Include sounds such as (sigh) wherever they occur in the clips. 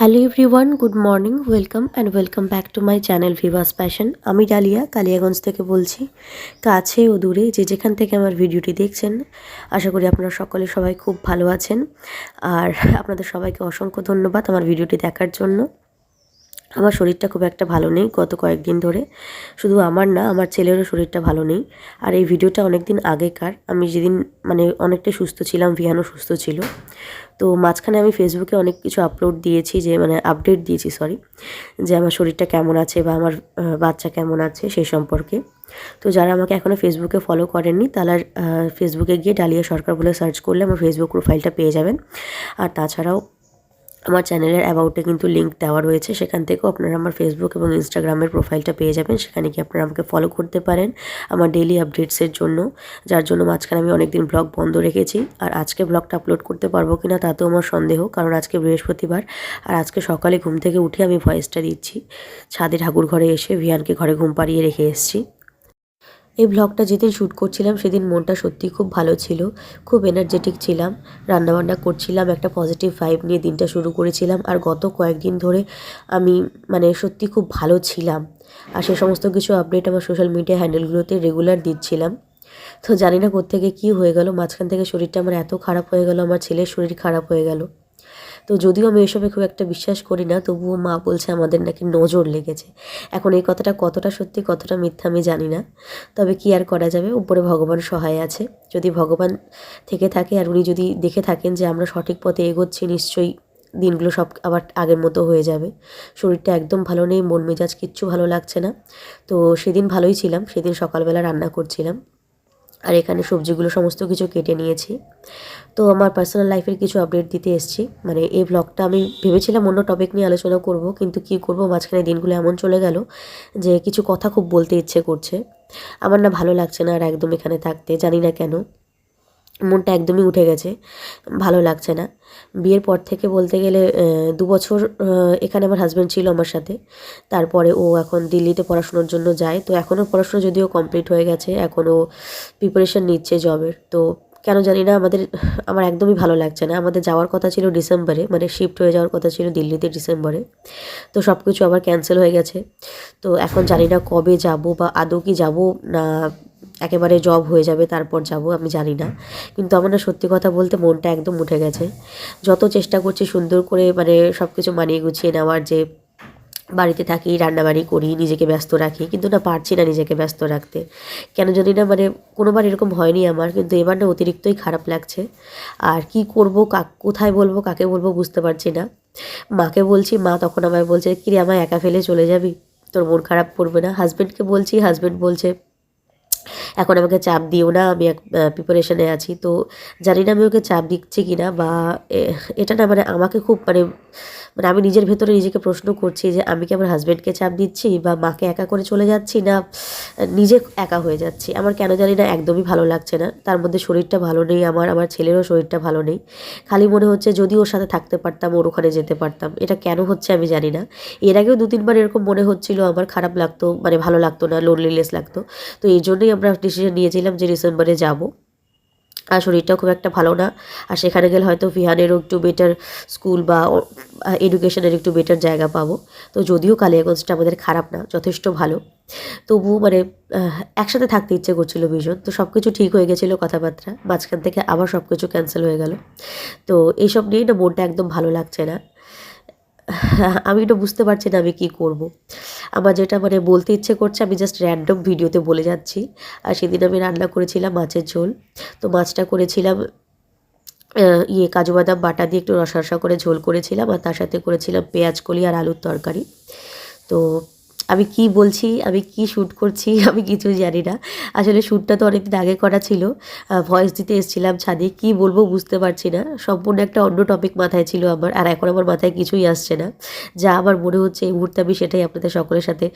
Hello everyone good morning welcome and welcome back to my channel Vivas passion আমি ডালিয়া, কালিয়াগঞ্জ থেকে বলছি। কাছে ও দূরে যে যেখান থেকে আমার ভিডিওটি দেখছেন, আশা করি আপনারা সকলে সবাই খুব ভালো আছেন। আর আপনাদের সবাইকে অসংখ্য ধন্যবাদ আমার ভিডিওটি দেখার জন্য। আমার শরীরটা খুব একটা ভালো নেই গত কয়েকদিন ধরে। শুধু আমার না, আমার ছেলেরও শরীরটা ভালো নেই। আর এই ভিডিওটা অনেক দিন আগেকার। আমি যেদিন মানে অনেকটাই সুস্থ ছিলাম, ভিয়ানও সুস্থ ছিল। তো মাঝখানে আমি ফেসবুকে অনেক কিছু আপলোড দিয়েছি যে মানে আপডেট দিয়েছি সরি যে আমার শরীরটা কেমন আছে বা আমার বাচ্চা কেমন আছে সে সম্পর্কে। তো যারা আমাকে এখনও ফেসবুকে ফলো করেননি তারা ফেসবুকে গিয়ে ডালিয়া সরকার বলে সার্চ করলে আমার ফেসবুক প্রোফাইলটা পেয়ে যাবেন। আর তাছাড়াও আমার চ্যানেলের অ্যাবাউটে কিন্তু লিঙ্ক দেওয়া রয়েছে, সেখান থেকেও আপনারা আমার ফেসবুক এবং ইনস্টাগ্রামের প্রোফাইলটা পেয়ে যাবেন, সেখানে কি আপনারা আমাকে ফলো করতে পারেন আমার ডেলি আপডেটসের জন্য। যার জন্য মাঝখানে আমি অনেকদিন ব্লগ বন্ধ রেখেছি, আর আজকে ব্লগটা আপলোড করতে পারব কি না তাতেও আমার সন্দেহ, কারণ আজকে বৃহস্পতিবার, আর আজকে সকালে ঘুম থেকে উঠে আমি ভয়েসটা দিচ্ছি। ছাদে ঠাকুর ঘরে এসে ভিয়ানকে ঘরে ঘুম পাড়িয়ে রেখে এসেছি। এই ব্লগটা যেদিন শ্যুট করছিলাম, সেদিন মনটা সত্যিই খুব ভালো ছিল। খুব এনার্জেটিক ছিলাম। রান্নাবান্না করছিলাম, একটা পজিটিভ ভাইব নিয়ে দিনটা শুরু করেছিলাম। আর গত কয়েকদিন ধরে আমি মানে সত্যি খুব ভালো ছিলাম। আর সে সমস্ত কিছু আপডেট আমার সোশ্যাল মিডিয়া হ্যান্ডেলগুলোতে রেগুলার দিচ্ছিলাম। তো জানি না কোত্থেকে কী হয়ে গেল, মাঝখান থেকে শরীরটা আমার এত খারাপ হয়ে গেল, আমার ছেলের শরীর খারাপ হয়ে গেল। তো যদিও আমি এসবে খুব একটা বিশ্বাস করি না, তবুও মা বলছে আমাদের নাকি নজর লেগেছে। এখন এই কথাটা কতটা সত্যি, কতটা মিথ্যা আমি জানি না। তবে কি আর করা যাবে? উপরে ভগবান সহায় আছে। যদি ভগবান থেকে থাকে আর উনি যদি দেখে থাকেন যে আমরা সঠিক পথে এগোচ্ছি, নিশ্চয়ই দিনগুলো সব আবার আগের মতো হয়ে যাবে। শরীরটা একদম ভালো নেই মন মেজাজ কিচ্ছু ভালো লাগছে না। তো সেদিন ভালোই ছিলাম, সেদিন সকালবেলা রান্না করছিলাম। আর এখানে সবজিগুলো সমস্ত কিছু কেটে নিয়েছি। তো আমার পার্সোনাল লাইফের কিছু আপডেট দিতে এসেছি। মানে এই ব্লগটা আমি ভেবেছিলাম অন্য টপিক নিয়ে আলোচনা করব, কিন্তু কি করব মাঝখানে দিনগুলো এমন চলে গেল যে কিছু কথা খুব বলতে ইচ্ছে করছে। আমার না ভালো লাগছে না আর একদম এখানে থাকতে, জানি না কেন। মনটা একদমই উঠে গেছে। ভালো লাগছে না। বিয়ের পর থেকে বলতে গেলে দু বছর এখানে আমার হাজব্যান্ড ছিল আমার সাথে। তারপরে ও এখন দিল্লিতে পড়াশোনার জন্য যায়। তো এখনও পড়াশোনা যদিও কমপ্লিট হয়ে গেছে এখনও প্রিপারেশান নিচ্ছে জবের তো কেন জানি না, আমাদের, আমার একদমই ভালো লাগছে না। আমাদের যাওয়ার কথা ছিল ডিসেম্বরে মানে শিফট হয়ে যাওয়ার কথা ছিল দিল্লিতে ডিসেম্বরে। তো সব কিছু আবার ক্যান্সেল হয়ে গেছে। তো এখন জানি না কবে যাব বা আদৌ কি যাব না একেবারে জব হয়ে যাবে, তারপর যাব, আমি জানি না। কিন্তু আমার না সত্যি কথা বলতে মনটা একদম উঠে গেছে। যত চেষ্টা করছি সুন্দর করে মানে সব কিছু মানিয়ে গুছিয়ে নেওয়ার যে বাড়িতে থাকি, রান্নাবাড়ি করি, নিজেকে ব্যস্ত রাখি, কিন্তু না পারছি না নিজেকে ব্যস্ত রাখতে। কেন জানি না মানে কোনোবার এরকম হয়নি আমার, কিন্তু এবার না অতিরিক্তই খারাপ লাগছে। আর কি করব কাক কোথায় বলব, কাকে বলব বুঝতে পারছি না। মাকে বলছি, মা তখন আমায় বলছে, কিরে, আমায় একা ফেলে চলে যাবি? তোর মন খারাপ করবে না? হাজব্যান্ডকে বলছি হাজব্যান্ড বলছে এখন আমাকে চাপ দিও না, আমি এক প্রিপারেশনে আছি। তো জানি না আমি ওকে চাপ দিচ্ছি কি না বা এটা না মানে আমাকে খুব মানে মানে আমি নিজের ভেতরে নিজেকে প্রশ্ন করছি যে আমি কি আমার হাজব্যান্ডকে চাপ দিচ্ছি বা মাকে একা করে চলে যাচ্ছি না, নিজে একা হয়ে যাচ্ছি? আমার কেন জানি না একদমই ভালো লাগছে না। তার মধ্যে শরীরটা ভালো নেই, আমার আমার ছেলেরও শরীরটা ভালো নেই। খালি মনে হচ্ছে যদি ওর সাথে থাকতে পারতাম, ওর ওখানে যেতে পারতাম। এটা কেন হচ্ছে আমি জানি না। এর আগেও দু তিনবার এরকম মনে হচ্ছিল, আমার খারাপ লাগতো মানে ভালো লাগতো না লোনলিনেস লাগতো। তো এই জন্যই আমরা ডিসিশন নিয়েছিলাম যে ডিসেম্বরে যাব। আর শরীরটাও খুব একটা ভালো না। আর সেখানে গেলে হয়তো ভিহানেরও একটু বেটার স্কুল বা এডুকেশনের একটু বেটার জায়গা পাবো। তো যদিও কালিয়াগঞ্জটা আমাদের খারাপ না, যথেষ্ট ভালো। তবু মানে একসাথে থাকতে ইচ্ছে করছিল ভীষণ। তো সব কিছু ঠিক হয়ে গেছিল কথাবার্তা। মাঝখান থেকে আবার সব কিছু ক্যান্সেল হয়ে গেল। তো এইসব নিয়েই না মনটা একদম ভালো লাগছে না। (laughs) আমি এটা বুঝতে পারছি না আমি কী করব। আমার যেটা মানে বলতে ইচ্ছে করছে, আমি জাস্ট র্যান্ডম ভিডিওতে বলে যাচ্ছি। আর সেদিন আমি রান্না করেছিলাম মাছের ঝোল। তো মাছটা করেছিলাম ইয়ে কাজু বাদাম বাটা দিয়ে একটু রসা রসা করে ঝোল করেছিলাম। আর তার সাথে করেছিলাম পেঁয়াজ কলি আর আলুর তরকারি। তো আমি কি বলছি, আমি কি শ্যুট করছি, (laughs) আমি কিছুই জানি না। আসলে শ্যুটটা তো অনেকদিন আগে করা ছিল। ভয়েস দিতে এসেছিলাম ছাদে। কি বলব বুঝতে পারছি না। সম্পূর্ণ একটা অন্য টপিক মাথায় ছিল আমার, আর এখন আমার মাথায় কিছুই আসছে না। যা আমার মনে হচ্ছে এই মুহূর্তে আমি সেটাই আপনাদের সকলের সাথে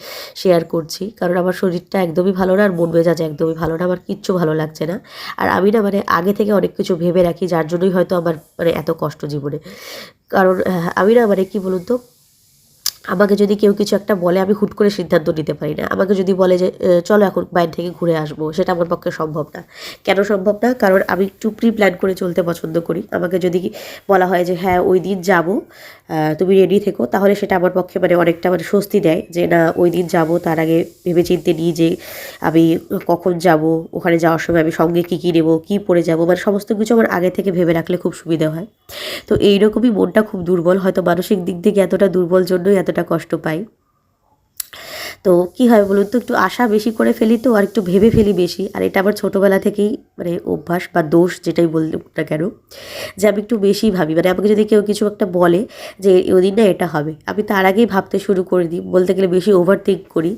শেয়ার করছি। কারণ আমার শরীরটা একদমই ভালো না, আর মন মেজাজ একদমই ভালো না, আমার কিচ্ছু ভালো লাগছে না। আর আমি না মানে আগে থেকে অনেক কিছু ভেবে রাখি, যার জন্যই হয়তো আমার মানে এত কষ্ট জীবনে। কারণ আমি না মানে কী বলুন তো আমাকে যদি কেউ কিছু একটা বলে, আমি হুট করে সিদ্ধান্ত নিতে পারি না। আমাকে যদি বলে যে চলো এখন বাইরে থেকে ঘুরে আসব সেটা আমার পক্ষে সম্ভব না। কেন সম্ভব না? কারণ আমি একটু প্রি প্ল্যান করে চলতে পছন্দ করি। আমাকে যদি বলা হয় যে হ্যাঁ ওই দিন যাব তুমি রেডি থেকো তাহলে সেটা আমার পক্ষে মানে অনেকটা মানে স্বস্তি দেয় যে, না, ওই দিন যাব, তার আগে ভেবে চিনতে নিই যে, আমি কখন যাব, ওখানে যাওয়ার সময় আমি সঙ্গে কী কী নেব, কী পরে যাব মানে সমস্ত কিছু আমার আগে থেকে ভেবে রাখলে খুব সুবিধা হয়। তো এইরকমই মনটা খুব দুর্বল। হয়তো মানসিক দিক থেকে এতটা দুর্বল জন্যই এতটা কষ্ট পাই। তো কী হয় বলুন তো, একটু আশা বেশি করে ফেলি তো, আর একটু ভেবে ফেলি বেশি। আর এটা আমার ছোটোবেলা থেকেই মানে অভ্যাস বা দোষ যেটাই বললাম না কেন, যে আমি একটু বেশি ভাবি। মানে আমাকে যদি কেউ কিছু একটা বলে যে ওদিন না এটা হবে, আমি তার আগেই ভাবতে শুরু করে দিই। বলতে গেলে বেশি ওভার থিঙ্ক করি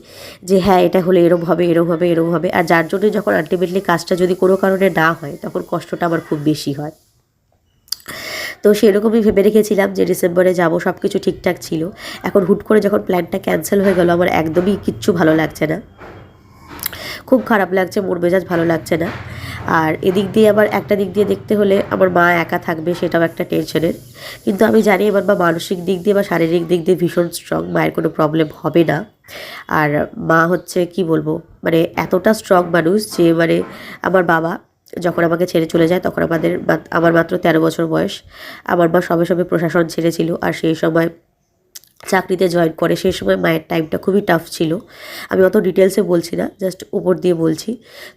যে হ্যাঁ এটা হলে এরম হবে এরম হবে এরম হবে। আর যার জন্য যখন আলটিমেটলি কাজটা যদি কোনো কারণে না হয়, তখন কষ্টটা আমার খুব বেশি হয়। তো সেরকমই ভেবে রেখেছিলাম যে ডিসেম্বরে যাব সব কিছু ঠিকঠাক ছিল। এখন হুট করে যখন প্ল্যানটা ক্যান্সেল হয়ে গেল, আমার একদমই কিচ্ছু ভালো লাগছে না। খুব খারাপ লাগছে, মোর মেজাজ ভালো লাগছে না। আর এদিক দিয়ে আবার একটা দিক দিয়ে দেখতে হলে আমার মা একা থাকবে, সেটাও একটা টেনশনের কিন্তু আমি জানি এবার বা মানসিক দিক দিয়ে বা শারীরিক দিক দিয়ে ভীষণ স্ট্রং মায়ের কোনো প্রবলেম হবে না। আর মা হচ্ছে, কি বলব মানে এতটা স্ট্রং মানুষ যে মানে আমার বাবা যখন আমাকে ছেড়ে চলে যায়, তখন আমাদের আমার মাত্র তেরো বছর বয়স। আমার মা সবে সবে প্রশাসন ছেড়েছিল, আর সেই সময় চাকরিতে জয়েন করে, সেই সময় মায়ের টাইমটা খুবই টাফ ছিল। আমি অত ডিটেলসে বলছি না জাস্ট উপর দিয়ে বলছি।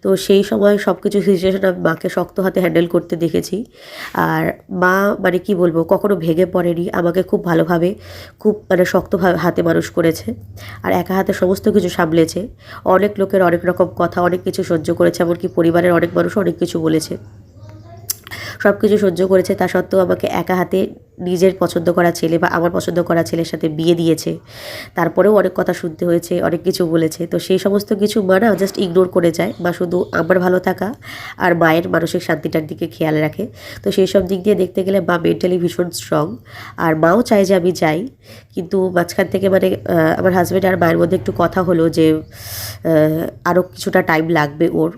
তো সেই সময় সব কিছু সিচুয়েশন আমি মাকে শক্ত হাতে হ্যান্ডেল করতে দেখেছি। আর মা মানে কি বলব, কখনো ভেঙে পড়েনি, আমাকে খুব ভালোভাবে, খুব মানে শক্তভাবে হাতে মানুষ করেছে। আর একা হাতে সমস্ত কিছু সামলেছে। অনেক লোকের অনেক রকম কথা, অনেক কিছু সহ্য করেছে, এমনকি পরিবারের অনেক মানুষ অনেক কিছু বলেছে। সব কিছু সহ্য করেছে, তা সত্ত্বেও আমাকে একা হাতে নিজের পছন্দ করা ছেলে বা আমার পছন্দ করা ছেলের সাথে বিয়ে দিয়েছে। তারপরেও অনেক কথা শুনতে হয়েছে, অনেক কিছু বলেছে। তো সেই সমস্ত কিছু মা না জাস্ট ইগনোর করে যায় বা শুধু আমার ভালো থাকা আর মায়ের মানসিক শান্তিটার দিকে খেয়াল রাখে। তো সেই সব দিক দিয়ে দেখতে গেলে মা মেন্টালি ভীষণ স্ট্রং আর মাও চায় যে আমি যাই। কিন্তু মাঝখান থেকে মানে আমার হাজব্যান্ড আর মায়ের মধ্যে একটু কথা হলো যে আরও কিছুটা টাইম লাগবে ওর।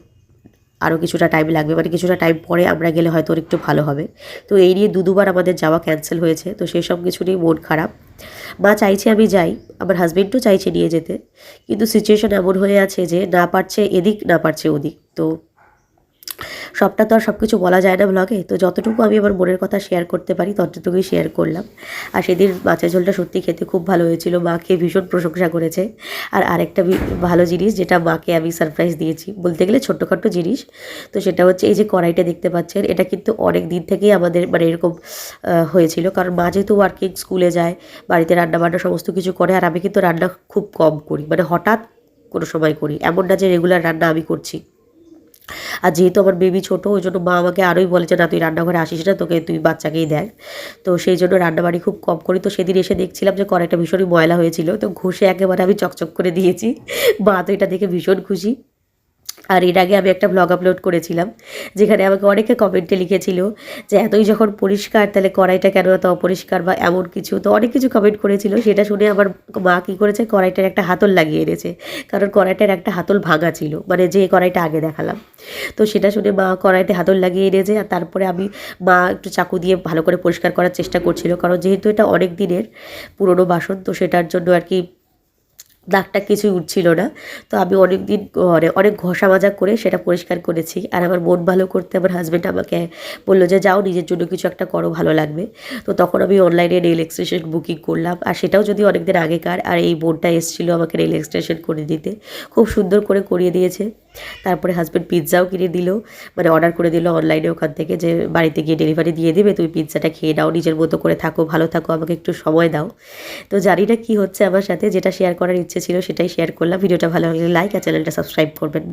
আরও কিছুটা টাইম লাগবে। মানে কিছুটা টাইম পরে আমরা গেলে হয়তো একটু ভালো হবে। তো এই নিয়ে দু দুবার আমাদের যাওয়া ক্যান্সেল হয়েছে। তো সেই সব কিছু নিয়ে মন খারাপ। মা চাইছে আমি যাই। আমার হাজব্যান্ডও চাইছে নিয়ে যেতে। কিন্তু সিচুয়েশন এমন হয়ে আছে যে না পারছে, এদিক না পারছে ওদিক। তো সবটা তো আর সব কিছু বলা যায় না ব্লগে তো যতটুকু আমি আমার মনের কথা শেয়ার করতে পারি, ততটুকুই শেয়ার করলাম। আর সেদিন মাছের ঝোলটা সত্যি খেতে খুব ভালো হয়েছিল, মাকে ভীষণ প্রশংসা করেছে। আর আরেকটা ভালো জিনিস, যেটা মাকে আমি সারপ্রাইজ দিয়েছি, বলতে গেলে ছোট্টখাট্টো জিনিস, তো সেটা হচ্ছে এই যে কড়াইটা দেখতে পাচ্ছেন, এটা কিন্তু অনেক দিন থেকেই আমাদের মানে এরকম হয়েছিল। কারণ মা যেহেতু ওয়ার্কিং স্কুলে যায়, বাড়িতে রান্না বান্না সমস্ত কিছু করে, আর আমি কিন্তু রান্না খুব কম করি। মানে হঠাৎ কোনো সময় করি, এমন না যে রেগুলার রান্না আমি করছি। আর যেহেতু আমার বেবি ছোটো, ওই জন্য মা আমাকে আরোই বলেছে না, তুই রান্নাঘরে আসিস না, তোকে তুই বাচ্চাকেই দেখ। তো সেই জন্য রান্নাবাড়ি খুব কম করি। তো সেদিন এসে দেখছিলাম যে, কড়াইটা ভীষণই ময়লা হয়েছিল। তো ঘষে একেবারে আমি চকচক করে দিয়েছি। মা তো এটা দেখে ভীষণ খুশি। আর এর আগে আমি একটা ব্লগ আপলোড করেছিলাম, যেখানে আমাকে অনেকে কমেন্টে লিখেছিল যে, এতই যখন পরিষ্কার, তাহলে কড়াইটা কেন এত অপরিষ্কার? বা এমন কিছু। তো অনেক কিছু কমেন্ট করেছিল। সেটা শুনে আমার মা কী করেছে, কড়াইটার একটা হাতল লাগিয়ে এনেছে। কারণ কড়াইটার একটা হাতল ভাঙা ছিল। মানে যে কড়াইটা আগে দেখালাম। তো সেটা শুনে মা কড়াইতে হাতল লাগিয়ে এনেছে। আর তারপরে আমি মা একটু চাকু দিয়ে ভালো করে পরিষ্কার করার চেষ্টা করছিল। কারণ যেহেতু এটা অনেক দিনের পুরনো বাসন, তো সেটার জন্য আর কি দাগটা কিছুই উঠছিল না। তো আমি অনেক দিন মানে অনেক ঘষা মাজা করে সেটা পরিষ্কার করেছি। আর আমার মন ভালো করতে আমার হাজব্যান্ড আমাকে বলল যে, যাও, নিজের জন্য কিছু একটা করো, ভালো লাগবে। তো তখন আমি অনলাইনে রেল এক্সটেশন বুকিং করলাম। আর সেটাও যদি অনেক দিন আগেকার, আর এই বোনটা এসেছিল আমাকে রেল এক্সটেশন করে দিতে। খুব সুন্দর করে করিয়ে দিয়েছে। তারপরে হাজব্যান্ড পিৎজাও কিনে দিল। মানে অর্ডার করে দিল অনলাইনে ওখান থেকে যে বাড়িতে গিয়ে ডেলিভারি দিয়ে দেবে, তুমি পিৎজাটা খেয়ে নাও, নিজের মতো করে থাকো, ভালো থাকো, আমাকে একটু সময় দাও। তো জানি না কী হচ্ছে আমার সাথে, যেটা শেয়ার করার ইচ্ছে ছিল সেটাই শেয়ার করলাম। ভিডিওটা ভালো লাগলে লাইক আর চ্যানেলটা সাবস্ক্রাইব করবেন।